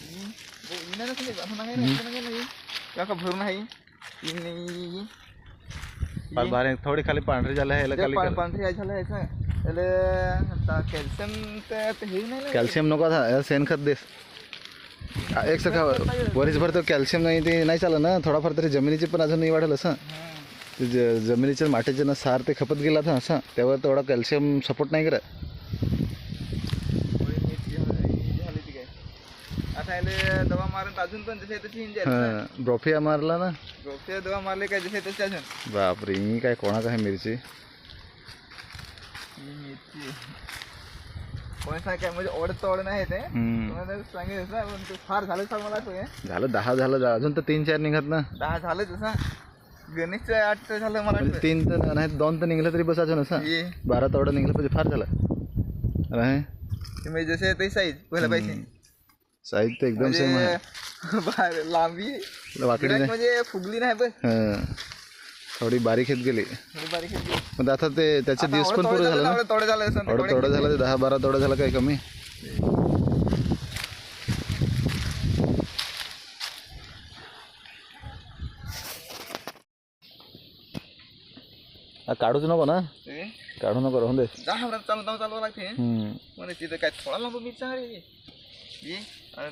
इनानं तुम्ही असं नका ना, असं नका ना, हे. भरून आहे इ- पार बारे थोडी खाली पांढरी झालं आहे खाली पांढरी आहे झालं याचं त्याला कॅल्शियम तर ते हे नाही ना कॅल्शियम नको शेणखत देस एक सका वरीसभर तर कॅल्शियम नाही ते नाही चाललं ना थोडाफार तरी जमिनीचे पण अजून नाही वाढेल असं. ते जमिनीच्या मातीचे ना सार ते खपत गेला था असं त्यावर तेवढा कॅल्शियम सपोर्ट नाही करत आता याला दवा मारून अजून पण जसे तशी इंजाय हां ब्रोफिया मारला ना? रोगच्या दवा मारले काय जसे तसे अजून. बापरे ही काय कोणा काय मिरची? काय म्हणजे ओढत ओढ नाही ते. सांगितलं ना फार झालं सांग मला हे. झालं दहा झालं अजून तर तीन चार निघत ना. दहा झालं तसं गणेशचं आठ झालं मला म्हणजे. तीन तर नाही दोन तर निघलं तरी बस अजून असं. हे बारा तेवढं निघलं पाहिजे फार झालं. अरे. ते म्हणजे जसे ते साईज पहिला पाहिजे साईज तो एकदम सेम म्हणजे लांबी वाकडी नाही म्हणजे फुगली नाही बस। हाँ. थोडी बारीक येत गेली थोडी बारीक आहे. पण आता ते त्याचे दिवस पण पुरे झालं ना? थोडं झालं थोडं थोडं झालं. ते दहा बारा थोडं झालं काय कमी? हा, काढूच नको ना? काढू नको राहून दे. दहा मिनिट चालू चालू लागते. हम्म. म्हणजे तिथं काय थोडा लांब मिरचा ये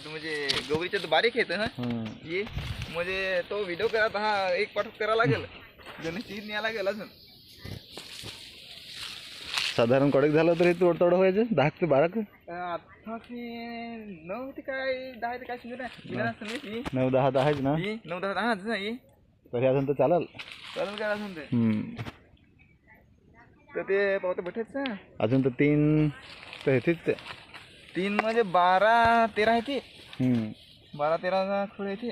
तू म्हणजे गौरीच्या तर बारीक येतं ना हम्म. ये म्हणजे तो व्हिडिओ करत हा एक पाठवून करावा लागेल। गणेश न्यायला लागेल अजून साधारण कडक झालं तरी थोडं थोडं व्हायचं दहा ते बारा का? आता ते नऊ ते काय दहा ते काय ना नऊ. दहा आहेच ना? नऊ दहा दहा ना ये। तरी अजून तर चालेल. चालेल काय अजून ते? हम्म. तर ते पावते भेटायचं अजून तर तीन तर येतेच ते. तीन म्हणजे बारा तेरा आहे ते हम्म. बारा तेरा खुळे आहे ते